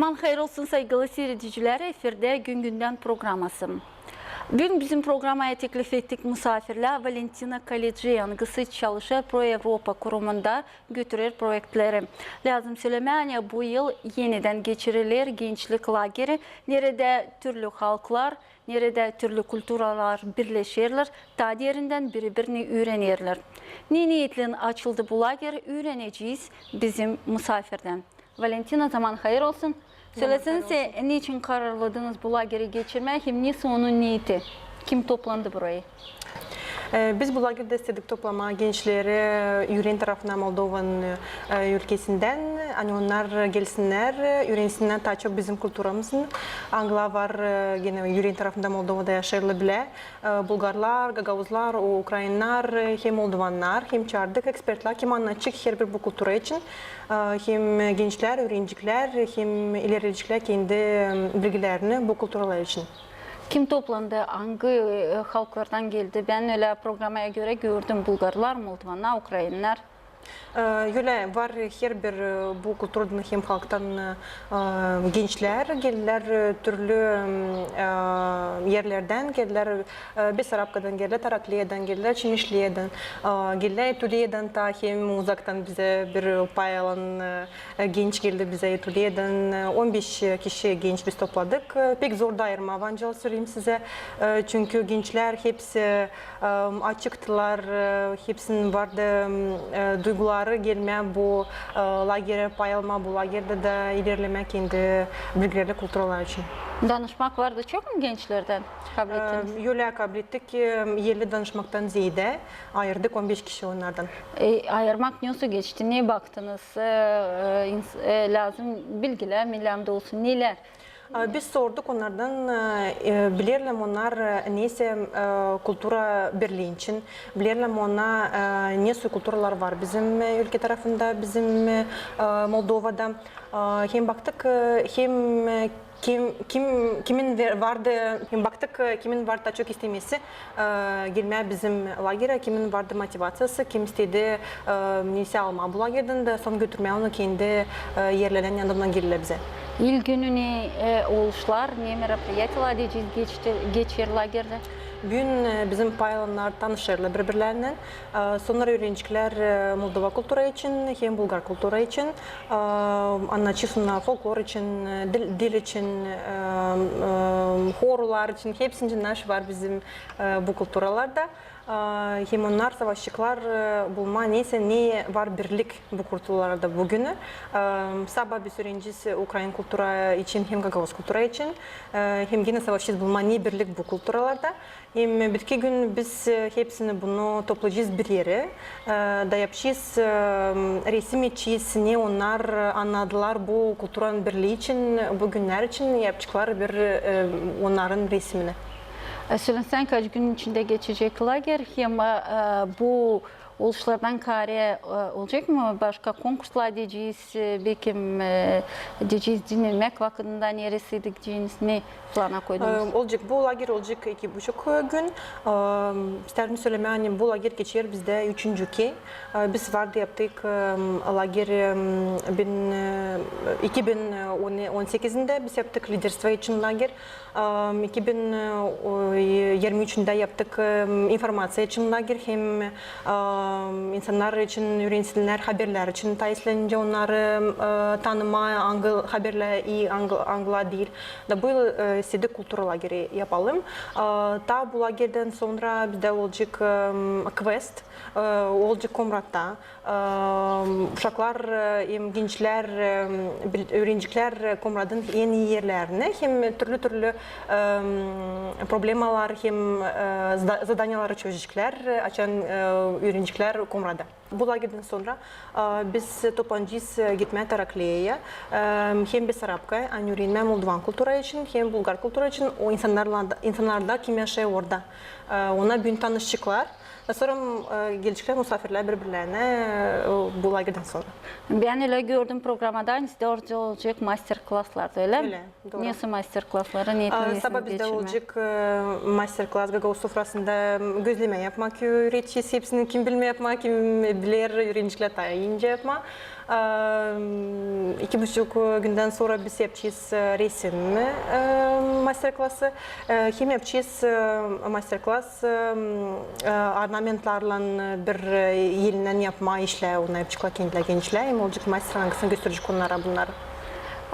Zaman hayır olsun saygılı seyrediciler. Efirde Gün Günden programması. Bugün bizim programaya teklif ettik misafirler Valentina Kaleciyan Gısı çalışır Pro Avrupa kurumunda götürür projeleri. Lazım söylemeye bu yıl yeniden geçirilir gençlik lageri. Nerede türlü halklar, nerede türlü külturalar birleşirler, ta yerinden birbirini öğrenirler. Ne niyetle açıldı bu lager öğreneceğiz bizim misafirden. Valentina zaman hayır olsun. Söylesenize niçin kararladınız bu lageri geçirmeye? Hem neyse onun niyeti? Kim toplandı burayı? Ee, Biz bu lagerde istedik toplama gençleri Yüreğin tarafından Moldova'nın e, ülkesinden. Hani onlar gelsinler, öğrensinler daha çok bizim kültürümüzün. Angla var e, gene Yüreğin tarafında Moldova'da yaşarlı bile. E, Bulgarlar, Gagavuzlar, Ukraynalar, hem Moldovanlar, hem çağırdık ekspertler kim anlatacak her bir bu kültüre için. E, Hem gençler, öğrenciler, hem ilericiler kendi e, bilgilerini bu kültürler için. Kim toplandı? Hangi e, halklardan geldi? Ben öyle programaya göre gördüm. Bulgarlar, Moldovanlar, Ukraynalar. Öyle var her bir bu kültürden hem halktan gençler geldiler e, türlü yerlerden geldiler. E, Besarabka'dan geldiler, Tarakliya'dan geldiler, Çimişli'den e, geldiler, Etuliye'den ta hem uzaktan bize bir pay alan genç geldi bize Etuliye'den E, 15 kişi genç biz topladık. Pek zor da ayırma avancıl söyleyeyim size. Çünkü gençler hepsi açıktılar, hepsinin vardı e, duyguları gelme bu e, lagere pay alma, bu lagerde de ilerleme kendi bilgileri kültürler için. Danışmak vardı. Çok mu gençlerden kabul ettiniz? E, Öyle kabul ettik ki 50 danışmaktan ziyade ayırdık 15 kişi onlardan. E, ayırmak nasıl geçti? Neye baktınız? E, e, e, lazım bilgiler, milamda olsun. Neler? E, Biz sorduk onlardan, e, bilirler onlar e, neyse e, kultura birliği için, bilirler ona e, neyse kulturalar var bizim e, ülke tarafında, bizim e, Moldova'da. E, Hem baktık e, hem e, kim kim kimin vardı hem baktık kimin vardı daha çok istemesi e, gelmeye bizim lagere kimin vardı motivasyası kim istedi e, neyse alma bu lagerden de son götürmeye onu kendi e, yerlerinin yanından gelirler bize. İl günü ne e, oluşlar, ne diyeceğiz geçti, geçir lagerde? Bugün e, bizim paylanlar tanışırlar birbirlerinden. E, Sonra öğrenciler e, Moldova kültürü için hem Bulgar kültürü için e, anlatıyorsunlar folklor için, dil, dil için, e, e, horlar Емоннар савашчиклар э, булма несе не бар бирлик бу культураларда бүгүнү. Э, Саба бүсүренжиси Украин культура үчүн хем гагаус культура үчүн э, хем гене савашчиз булма не бирлик бу культураларда. эми бүтке күн биз хепсини буну топлужиз бир ере. Даяпшиз ресми чиз не онар анадылар бу культуранын бирлиги бу бүгүннөр үчүн япчыклар бир онарын ресмини. Söylensen kaç gün içinde geçecek lager? Hem e, bu oluşlardan kare olacak mı? Başka konkurslar diyeceğiz, e, belki e, diyeceğiz dinlemek vakitinde neresi diyeceğiz, ne plana koydunuz? Ee, olacak, bu lager olacak iki buçuk gün. Ee, İsterim söyleme annem, bu lager geçer bizde üçüncü ki. Ee, biz vardı yaptık e, lager 2018'inde biz yaptık liderstva için lager. 2023'ünde yaptık informasiya için lager hem insanlar için, öğrenciler haberler için tayislenince onları e, tanıma, angl haberler iyi, angl, angla değil. Da yıl e, istedik kültür lageri yapalım. E, Ta bu lagerden sonra bizde olacak em, quest, e, olacak Komrat'ta. E, Uşaklar, e, hem gençler, e, bil- öğrenciler Komrat'ın en iyi yerlerine hem türlü türlü em, problemalar zada- zadanyaları çözecekler, açan öğrenciler Komrat'ta. Bu lagerden sonra biz toplanacağız gitmeye Tarakliye'ye. E, Hem Besarabka, hani öğrenme Moldovan kültürü için hem Bulgar kültürü için o insanlarla, insanlarla kim yaşıyor orada. Ona bugün tanışacaklar. Sonra e, gəlişlər musafirlər bir-birlərinə e, bu laqırdan sonra. Ben elə gördüm programda inizdə orada olacaq master-klasslarda elə? Elə, doğru. Neyse master-klasslara niyetin Sabah bizdə olacaq e, master-klass Qaqa sofrasında gözləmə yapmaq öyrətçisi, hepsini kim bilmə yapmaq, kim bilir, öyrənciklər tayinca yapmaq. İki buçuk günden sonra biz yapacağız e, resim e, master klası. E, Hem yapacağız e, master klas e, e, ornamentlarla bir e, yerinden yapma işle, onu yapacaklar kendiler gençler. Hem olacak master hangisini gösterecek onlara bunları.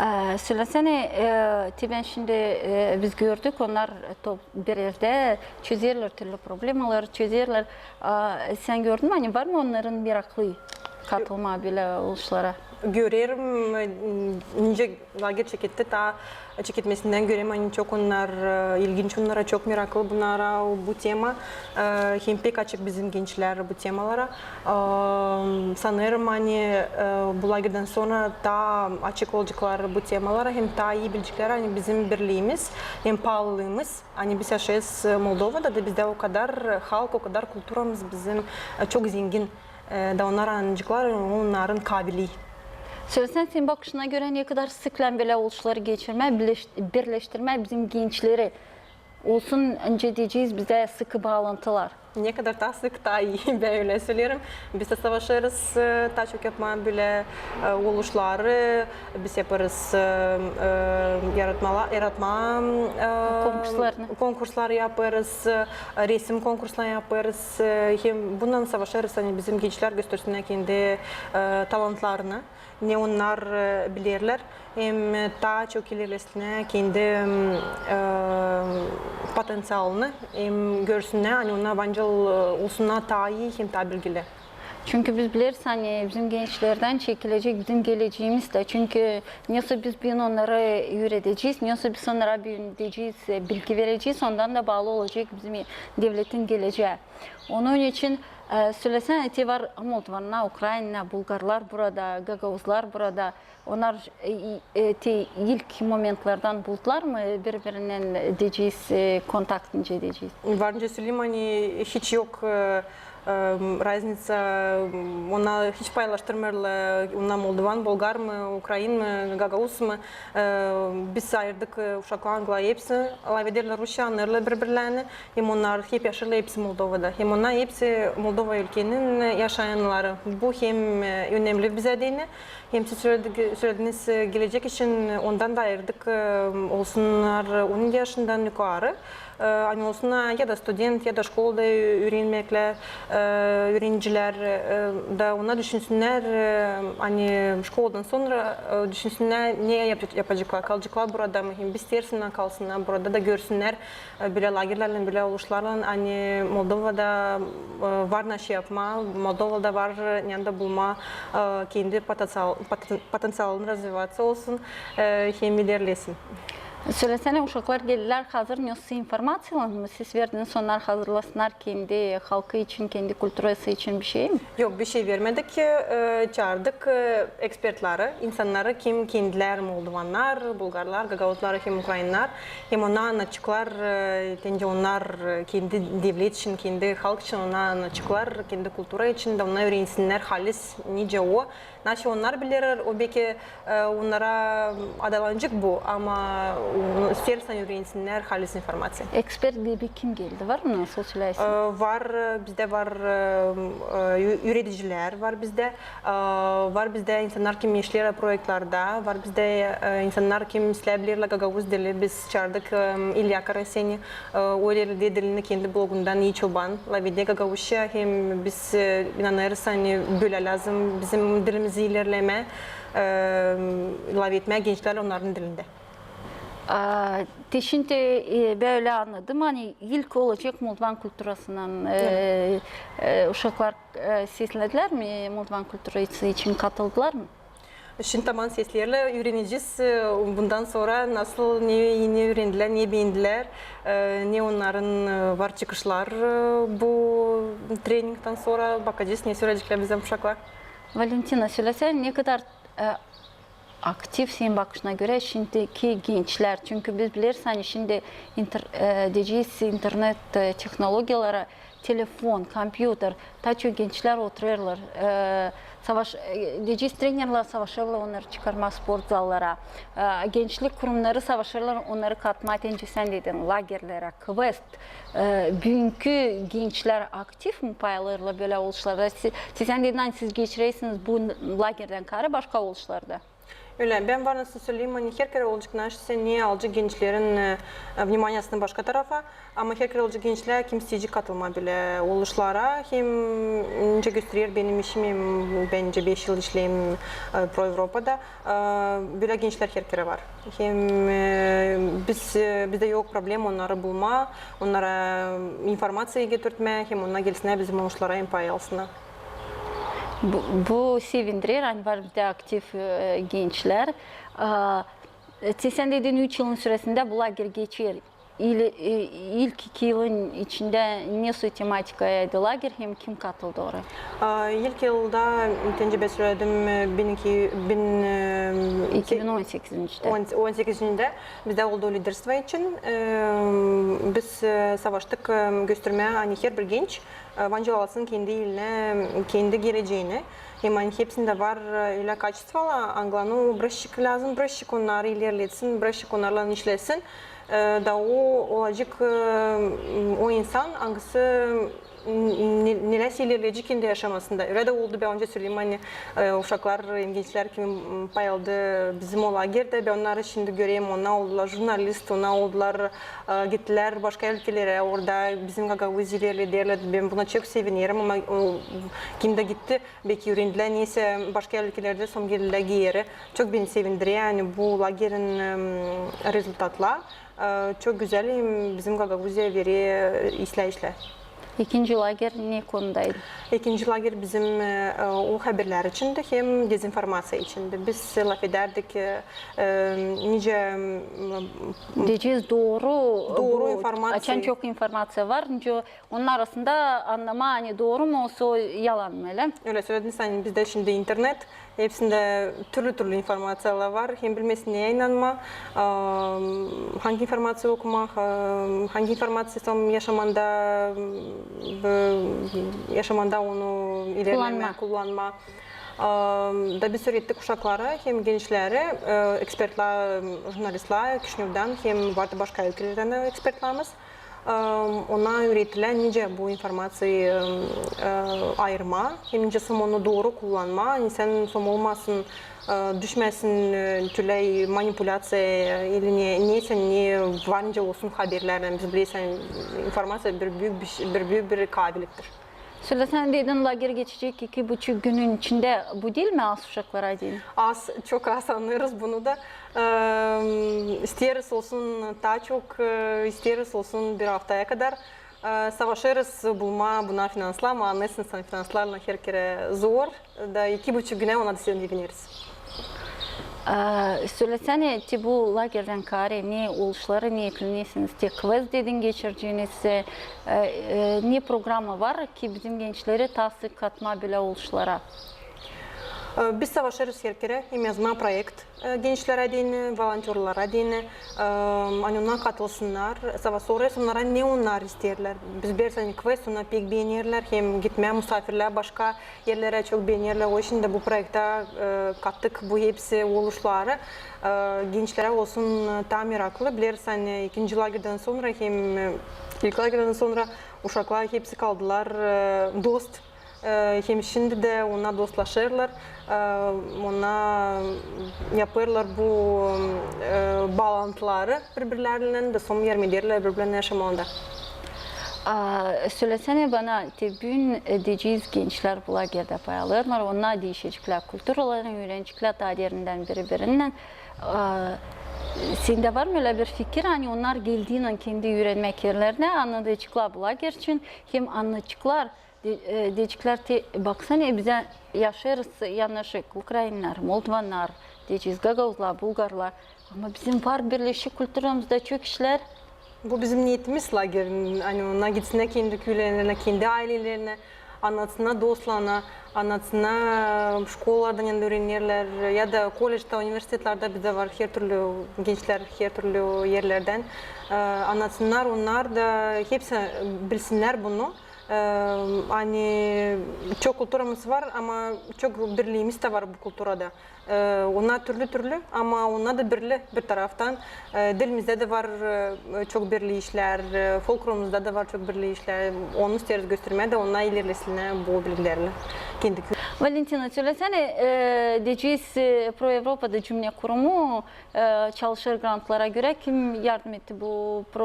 Ee, söylesene, e, Tiben şimdi e, biz gördük, onlar top, bir yerde çözüyorlar türlü problemalar, çözüyorlar. Ee, sen gördün mü, hani var mı onların meraklı katılma bile oluşlara? Görüyorum, ince lager çekitti ta çekitmesinden görüyorum. Hani çok onlar e, ilginç onlara çok meraklı. Bunlara bu tema E, hem pek açık bizim gençler bu temalara. E, sanırım hani bu lagerden sonra daha açık olacaklar bu temalara. Hem daha iyi bilecekler hani bizim birliğimiz hem pahalılığımız. Hani biz yaşayız Moldova'da da bizde o kadar halk o kadar kültürümüz bizim çok zengin E, da onlar anlayacaklar onların kabiliği. Söylesen senin bakışına göre ne kadar sıklan böyle oluşları geçirme, birleş- birleştirme bizim gençleri olsun önce diyeceğiz bize sıkı bağlantılar. Ne kadar daha sık daha iyi ben öyle söylüyorum. Biz de savaşırız e, daha çok yapma böyle e, oluşları biz yaparız e, yaratma, yaratma Konkurslarını. konkurslar yaparız, resim kursları yaparız. Hem bundan savaşırız hani bizim gençler göstersinler kendi talantlarını. Ne onlar e, bilirler hem daha çok ilerlesinler kendi e, potansiyelini hem görsünler hani onlar bence olsunlar daha iyi hem bilgili. Çünkü biz biliriz hani bizim gençlerden çekilecek bizim geleceğimiz de. Çünkü nasıl biz bir onlara öğreteceğiz, nasıl biz onlara büyüteceğiz, bilgi vereceğiz, ondan da bağlı olacak bizim devletin geleceği. Onun için e, söylesene eti var Moldovanlar, Ukrayna, Bulgarlar burada, Gagavuzlar burada. Onlar e, eti ilk momentlerden buldular mı birbirinden diyeceğiz, kontakt edeceğiz? Varınca söyleyeyim hani hiç yok e, разница ona hiç paylaştırmıyorlar. Ona Moldovan, Bulgar mı, Ukrayn mı, Gagavuz mu? E, Biz ayırdık e, uşaklarla hepsi. Lavederler Rusya, anlarlar birbirlerini. Hem onlar hep yaşarlar hepsi Moldova'da. Hem onlar hepsi Moldova ülkenin yaşayanları. Bu hem e, önemli bize değil. Hem siz söyledik- söylediğiniz e, gelecek için ondan da ayırdık. E, Olsunlar 10 yaşından yukarı. Ee, hani olsunlar ya da student ya da şkolda öğrenmekle e, öğrenciler e, da ona düşünsünler e, hani şkoldan sonra e, düşünsünler ne yap- yapacaklar kalacaklar burada mı hem biz tersinden kalsınlar burada da görsünler e, böyle lagerlerle böyle oluşlarla hani Moldova'da e, var naşı yapma Moldova'da var yanında bulma e, kendi potansiyel, poten- potansiyelini развиваться olsun e, hem ilerlesin. Söylesene uşaklar geldiler hazır informasyonlar mı? Siz verdiniz onlar hazırlasınlar kendi halkı için, kendi kültüresi için bir şey mi? Yok bir şey vermedik. Ee, Çağırdık e, ekspertleri, insanları kim kendiler Moldovanlar, Bulgarlar, Gagavuzlar hem Ukraynalar. Hem ona anlatacaklar, e, onlar e, kendi devlet için, kendi halk için ona anlatacaklar, kendi kültürü için de ona öğrensinler halis nice o. Bilir, o belki e, onlara adalanacak bu ama onu istersen öğrensinler halis informasyon. Ekspert bir kim geldi? Var mı? Söylersin? Ee, Var e, bizde var e, e, üreticiler var bizde var bizde insanlar kim işler projelerde var bizde e, insanlar kim işleyebilirler Gagavuz dili biz çağırdık İlya Karaseni e, o dili dilini kendi blogundan iyi çoban Lavide Gagavuzca hem biz e, inanırız hani böyle lazım bizim dilimizi ilerleme e, lavetme gençler onların dilinde. Aa, de şimdi e, böyle anladım. Hani ilk olacak Moldovan kültürasından e, e, uşaklar e, seslediler mi? Moldovan kültürası için katıldılar mı? Şimdi tamam seslerle öğreneceğiz. Bundan sonra nasıl, ne, ne öğrendiler, ne beğendiler, ne onların var çıkışlar bu treningden sonra bakacağız ne söyleyecekler bizim uşaklar. Valentina söylesene ne kadar e, aktif senin bakışına göre şimdiki gençler. Çünkü biz biliriz hani şimdi inter, e, diyeceğiz internet e, teknolojileri, telefon, kompüter, daha çok gençler oturuyorlar. E, savaş e, treniyorlar savaşırlar onları çıkarma spor zallara. E, Gençlik kurumları savaşırlar onları katma sen dedin lagerlere, quest. E, Bugünkü gençler aktif mi paylarla böyle oluşlarda? Siz, sen dedin siz geçireysiniz bu lagerden karı başka oluşlarda. Öyle. Ben var nasıl söyleyeyim, hani her kere olacak naşı niye alacak gençlerin e, вниманиесini başka tarafa. Ama her kere olacak gençler kimseci katılma bile oluşlara. Hem önce gösterir benim işim, hem bence 5 yıl işleyim e, Pro Avrupa'da. E, Böyle gençler her kere var. Hem e, biz, e, bizde yok problem onları bulma, onlara informasyayı getirtme, hem onlar gelsinler bizim oluşlara hem pay alsınlar. Bu, bu sevindirir, anvarımda aktiv e, gənclər. Sən dedin 3 ilin sürəsində bu lager keçirik. İl, e, ilk iki yılın içinde ne su tematikaydı lagerhem kim katıldı oraya? İlk yılda tecrübe süredim 12, 2018'de. 18'de bizde oldu liderstva için. E, biz e, savaştık göstermeye hani her bir genç Vancıvalas'ın kendi iline, kendi geleceğini Hemen hepsinde var öyle kaçtı Anglanu Brışık lazım. Brışık onlar ilerletsin. Brışık onlarla işlesin. Da o olacak o insan hangisi ne- neler ilerleyecek kendi yaşamasında. Öyle de oldu ben önce söyleyeyim hani e, uşaklar, gençler kimi pay aldı bizim o lagerde. Ben onları şimdi göreyim. Onlar oldular jurnalist, onlar oldular e, gittiler başka ülkelere. Orada bizim Gagavuz ilerlediler. Ben buna çok sevinirim ama kim de gitti belki öğrendiler. Neyse başka ülkelerde son geldiler geri. Çok beni sevindiriyor. Yani bu lagerin e, rezultatla e, çok güzel bizim Gagavuz'a veriyor izleyişler. İkinci lager ne konudaydı? İkinci lager bizim e, o haberler içindi hem dezinformasiya içindi. Biz laf ederdik e, nice Diyeceğiz doğru. Doğru bu- informasyon. Açan çok informasyon var. Çünkü onun arasında anlama hani doğru mu olsa yalan mı öyle? öyle söyledin sen bizde şimdi internet hepsinde türlü türlü informasiyalar var. Hem bilmesin neye inanma, e, hangi informasiya okumak, e, hangi informasiya son yaşamanda yaşamanda onu ilerleme, Kullanma. Eee, Da biz öğrettik uşaklara hem gençlere, eee, ekspertler, jurnalistler, Kişinev'den hem vardı başka ülkelerden de ekspertlerimiz. Eee, Ona öğretilen nice bu informasyayı ayırma, hem nice onu doğru kullanma, sen som olmasın, düşmesin türlü manipülasya, ili ne, neyse ne varınca olsun haberlerden biz bilirsen informasya bir büyük bir, bir büyük bir kabiliktir. Söyle sen dedin lager geçecek iki buçuk günün içinde. Bu değil mi az uşaklara değil? Az, çok az anlıyoruz bunu da. Ee, olsun daha çok, isteriz olsun bir haftaya kadar. Savaşırız bulma buna finanslar ama anlıyorsun sen finanslarla her kere zor. Da iki buçuk güne ona da seviniriz. Ee, söylesene ti bu lagerden kare ne oluşları niyetlinisiniz? Te kvez dedin geçireceğiniz e, e, ne programı var ki bizim gençleri tasdik katma bile oluşlara? Ee, Biz savaşırız her kere. Hem yazma proyekt e, gençlere din, volontörlere din. e, Hani onlar katılsınlar. Savaş sonrası onlara ne onlar isterler. Biz bersen quest ona pek beğenirler. Hem gitmeye misafirler başka yerlere çok beğenirler. O için de bu projekte kattık bu hepsi oluşları. E, Gençlere olsun tam meraklı. Bilirsen ikinci lagerden sonra hem ilk lagerden sonra uşaklar hepsi kaldılar dost. Hem şimdi de ona dostlaşırlar, ona yaparlar bu bağlantıları birbirleriyle de son yer ederler birbirlerine yaşamanda. Aa, söylesene bana te bugün diyeceğiz gençler bu lagerde payalırlar. Onlar değişecekler, kültürlerini öğrenecekler tarihinden birbirinden. Aa, Sende var mı öyle bir fikir? Hani onlar geldiğinde kendi öğrenmek yerlerine anlayacaklar bu lager için. Hem anlayacaklar de- e, diyecekler ki baksana bize yaşarız yanaşık Ukraynalar, Moldovanlar, diyeceğiz Gagavuzlar, Bulgarlar. Ama bizim var birleşik kültürümüzde çok işler. Bu bizim niyetimiz lagerin. Hani onlar gitsinler kendi köylerine, kendi ailelerine, anlatsınlar dostlarına, anlatsınlar şkollardan yanında öğrenirler ya da kolejde, üniversitelerde bizde var her türlü gençler her türlü yerlerden. Ee, Anlatsınlar onlar da hepsi bunu. Ee, hani çok kültürümüz var ama çok birliğimiz de var bu kültürde. Ee, onlar türlü türlü ama onlar da birli bir taraftan. Ee, dilimizde de var e, çok birli işler, e, folklorumuzda da var çok birli işler. Onu isteriz göstermeye de onlar ilerlesinler bu bilgilerle. Kendi Valentina söylesene e, DCS e, Pro Avrupa'da cümle kurumu e, çalışır grantlara göre kim yardım etti bu, e,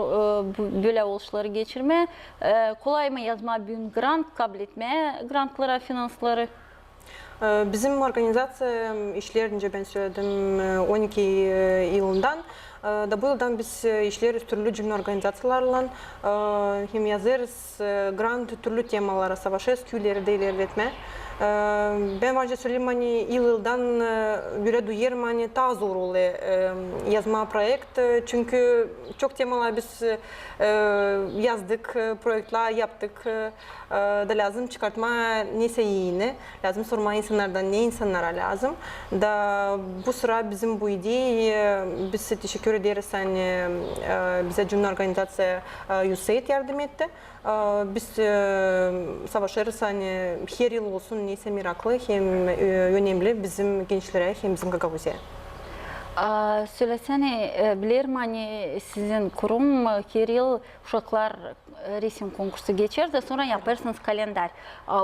böyle oluşları geçirme? E, kolay mı yazma bir grant kabul etmeye grantlara, finansları? Э, Bizim организация ишлерінде бен сөйледім 12 э, э, илындан. Да бұлдан біз ишлер түрлі жүмін организацияларлан, хем язырыз грант түрлі темалары, савашес кюлер дейлер ретме. Ben hani yıl yıldan göre duyarım hani daha zor oluyor yazma projekt. Çünkü çok temalar biz yazdık, projeler yaptık. Da lazım çıkartma neyse yeni. Lazım sorma insanlardan ne insanlara lazım. Da bu sıra bizim bu ideyi biz teşekkür ederiz hani bize cümle organizasya e, USAID yardım etti. Biz savaşırız hani her yıl olsun neyse meraklı hem önemli bizim gençlere hem bizim Gagavuzya'ya. Aa, söylesene bilirim hani sizin kurum her yıl uşaklar resim konkursu geçer de sonra yaparsınız kalender.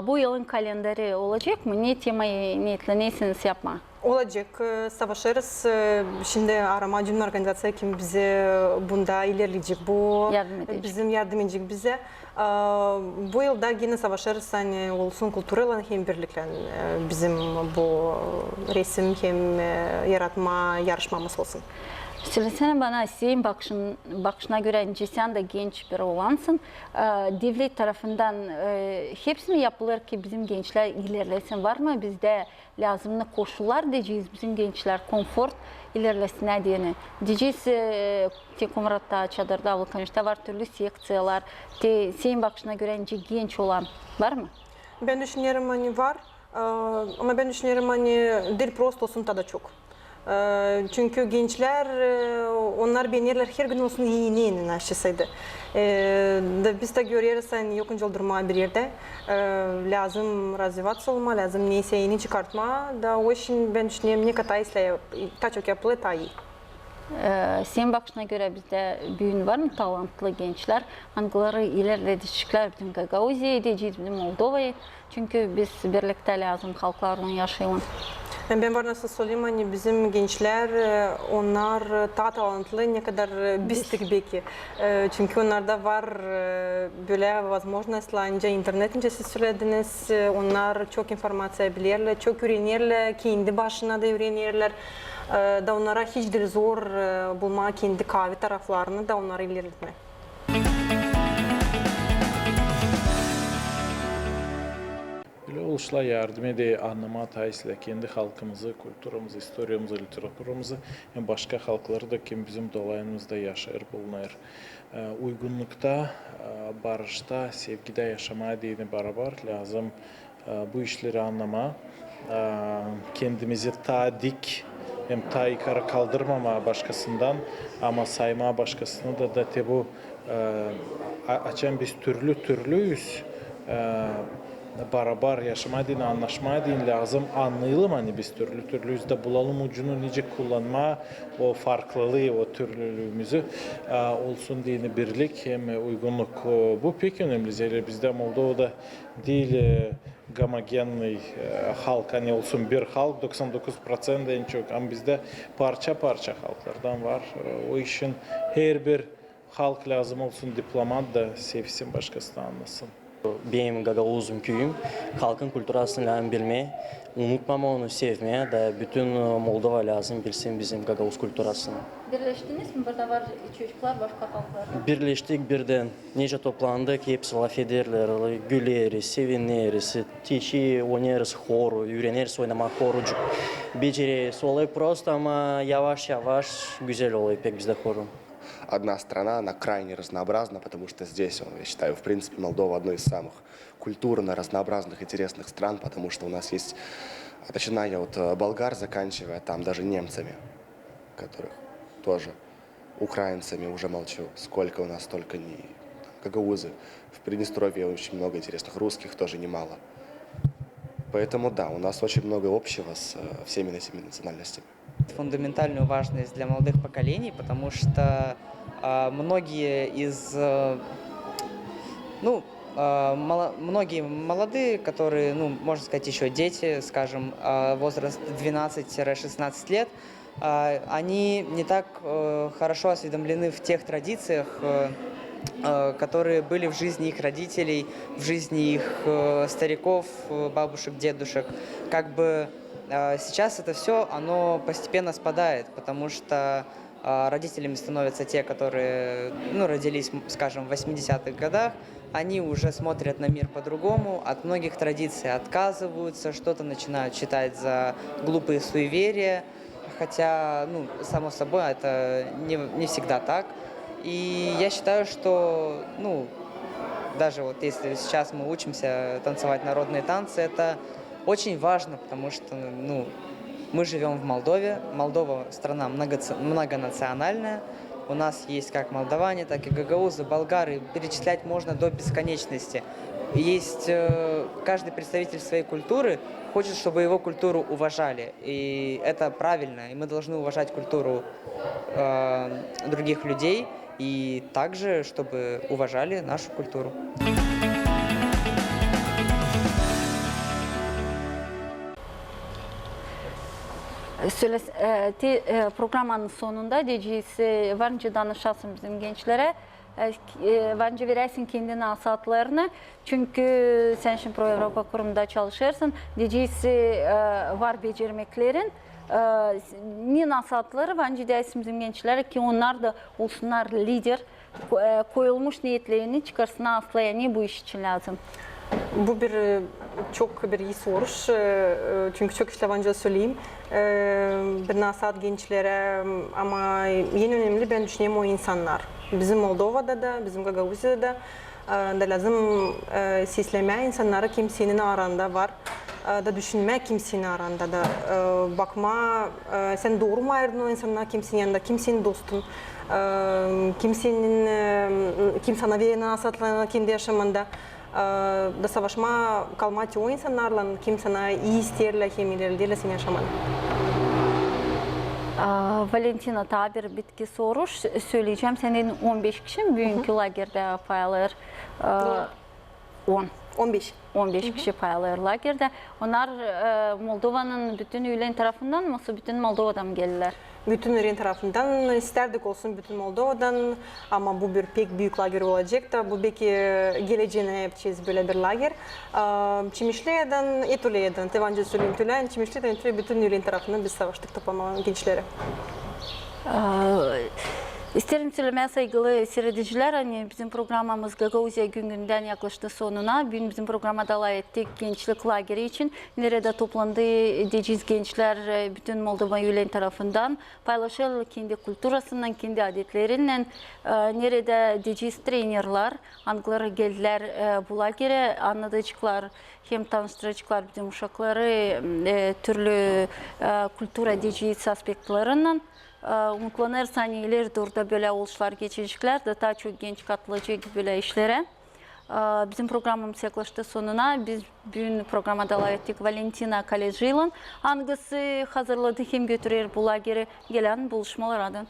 Bu yılın kalenderi olacak mı? Ne temayı niyetleneysiniz yapma? Olacak, e, savaşırız. E, Şimdi arama cümle organizasya kim bize bunda ilerleyecek bu. Yardım edecek. Bizim yardım edecek bize. E, Bu yılda yine savaşırız hani olsun kültürel hem birlikte e, bizim bu resim hem e, yaratma yarışmamız olsun. Söylesene bana senin bakışın, bakışına göre sen de genç bir olansın. Ee, devlet tarafından e, hepsi mi yapılır ki bizim gençler ilerlesin? Var mı bizde lazımlı koşullar diyeceğiz bizim gençler konfor ilerlesin diyene. Diyeceğiz e, Tekomrat'ta, Çadır'da, Volkaniş'te var türlü seksiyalar. Te, senin bakışına göre genç olan var mı? Ben düşünüyorum hani var e, ama ben düşünüyorum hani dil prost olsun da çok. Ee, çünkü gençler, e, onlar beğenirler her gün olsun yeni yeni aşçısıydı. Ee, da biz de görüyoruz sen yakın yıldırma bir yerde. Ee, lazım razıvat olma, lazım neyse yeni çıkartma. Da o işin ben düşünüyorum ne kadar isle, ta çok yapılı ta iyi. Ee, senin bakışına göre bizde büyün var mı talantlı gençler? Hangileri ilerledikçiler bizim Gagauzya'ya diyeceğiz, bizim Moldova'ya. Çünkü biz birlikte lazım halklarla yaşayalım. Yani Ben var nasıl söyleyeyim hani bizim gençler e, onlar daha talantlı ne kadar e, biz belki. E, Çünkü onlarda var e, böyle возможностьlar önce internet önce siz söylediniz. E, Onlar çok informasya bilirler, çok öğrenirler, kendi başına da öğrenirler. E, Da onlara hiç de zor e, bulma kendi kahve taraflarını da onları ilerletme. Böyle oluşla yardım edeyi anlama tayisle kendi halkımızı, kültürümüzü, historiyamızı, literatürümüzü hem başka halkları da kim bizim dolayımızda yaşar bulunur. Ee, Uygunlukta, e, barışta, sevgide yaşamaya diyene beraber lazım bu işleri anlama, kendimizi ta dik hem ta yukarı kaldırmama başkasından ama sayma başkasını da da bu e, açan biz türlü türlüyüz. E, beraber yaşama din, anlaşma din lazım. Anlayalım hani biz türlü türlüyüz de bulalım ucunu nice kullanma o farklılığı, o türlülüğümüzü e, olsun dini birlik hem uygunluk. O, Bu pek önemli. Zira bizde Moldova'da değil e, homogenli e, halk hani olsun bir halk 99% en çok ama bizde parça parça halklardan var. O işin her bir halk lazım olsun diplomat da sevsin başkası da anlasın. Benim Gagavuz'um köyüm. Halkın kültürasını lazım bilmeye, unutmama onu sevmeye de bütün e, Moldova lazım bilsin bizim Gagavuz kültürasını. Birleştiniz mi? Burada var çocuklar, başka halklar. Birleştik birden nece toplandık, hepsi laf ederler, güleriz, seviniriz, teşi oynarız horu, öğreniriz oynamak horucuk. Beceririz, olay prosto ama yavaş yavaş güzel oluyor pek bizde horu. Одна страна, она крайне разнообразна, потому что здесь, я считаю, в принципе, Молдова одной из самых культурно разнообразных, интересных стран, потому что у нас есть, начиная от э, болгар, заканчивая там даже немцами, которых тоже, украинцами уже молчу, сколько у нас только не гагаузы. В Приднестровье очень много интересных русских, тоже немало. Поэтому да, у нас очень много общего с э, всеми этими национальностями. Фундаментальную важность для молодых поколений, потому что а, многие из, э, ну, мало- многие молодые, которые, ну, можно сказать, еще дети, скажем, а, возраст 12-16 лет, а, они не так э, хорошо осведомлены в тех традициях, э, э, которые были в жизни их родителей, в жизни их э, стариков, э, бабушек, дедушек. Как бы э, сейчас это все, оно постепенно спадает, потому что э, родителями становятся те, которые ну, родились, скажем, в 80-х годах, они уже смотрят на мир по-другому, от многих традиций отказываются, что-то начинают считать за глупые суеверия, хотя, ну, само собой, это не, не всегда так. И я считаю, что, ну, даже вот если сейчас мы учимся танцевать народные танцы, это очень важно, потому что, ну, мы живем в Молдове. Молдова страна многонациональная. У нас есть как молдаване, так и гагаузы, болгары. Перечислять можно до бесконечности. Есть э, каждый представитель своей культуры хочет, чтобы его культуру уважали. И это правильно. И мы должны уважать культуру э, других людей. И также, чтобы уважали нашу культуру. Söyle, e, te- e, programın sonunda diyeceğiz, varınca danışasın bizim gençlere. E, e, Varınca verersin kendi nasihatlarını. Çünkü sen şimdi Pro Avrupa kurumunda çalışırsın. Diyeceğiz, var becermeklerin. E, Ne nasihatları varınca dersin bizim gençlere ki onlar da olsunlar lider. E, Koyulmuş niyetlerini çıkarsınlar aslaya. Ne bu iş için lazım? Bu bir e, çok bir iyi soruş. E, e, Çünkü çok işte önce söyleyeyim. Bir nasihat gençlere ama en önemli ben düşünüyorum o insanlar. Bizim Moldova'da da, bizim Gagavuzya'da da da lazım sisleme insanları kimsenin aranda var. Da düşünme kimsenin aranda da. Bakma sen doğru mu ayırdın o insanlar kimsenin yanında, kimsenin dostun. Kimsenin, kim sana veren nasihatlarını kendi yaşamında. Kalmati o insanlarla kim sana iyi isterler hem ileride sen yaşaman. Aa, Valentina tabir bitki soruş söyleyeceğim. Senin 15 kişi bugünkü lagerde paylar. Aa, 10. 15. 15 kişi paylar lagerde. Onlar Moldova'nın bütün üyeler tarafından mı bütün Moldova'dan mı gelirler? Bütün Ürün tarafından isterdik olsun bütün Moldova'dan ama bu bir pek büyük lager olacak da bu belki geleceğine yapacağız böyle bir lager. Çimişli'den, Etuliye'den, Tevancı söyleyeyim Tülen, Çimişli'den ötürü bütün Ürün tarafından biz savaştık toplama gençlere. İsterim söylemeye saygılı seyrediciler, hani bizim programımız Gagauzya gününden yaklaştı sonuna. Bugün bizim programa dala ettik gençlik lageri için. Nerede toplandı diyeceğiz gençler e, bütün Moldova üyeleri tarafından paylaşır kendi kültürasından, kendi adetlerinden. E, Nerede diyeceğiz trainerlar, Anglara geldiler e, bu lagere, anlatıcılar, hem tanıştırıcılar bizim uşakları türlü kültüra diyeceğiz aspektlerinden. Umutlanırsan ileride orada böyle oluşlar geçecekler de daha çok genç katılacak böyle işlere. Aa, Bizim programımız yaklaştı sonuna. Biz bugün programa davet ettik Valentina Kalejil'in. Hangisi hazırladı hem götürür bu lagere gelen buluşmalar adın.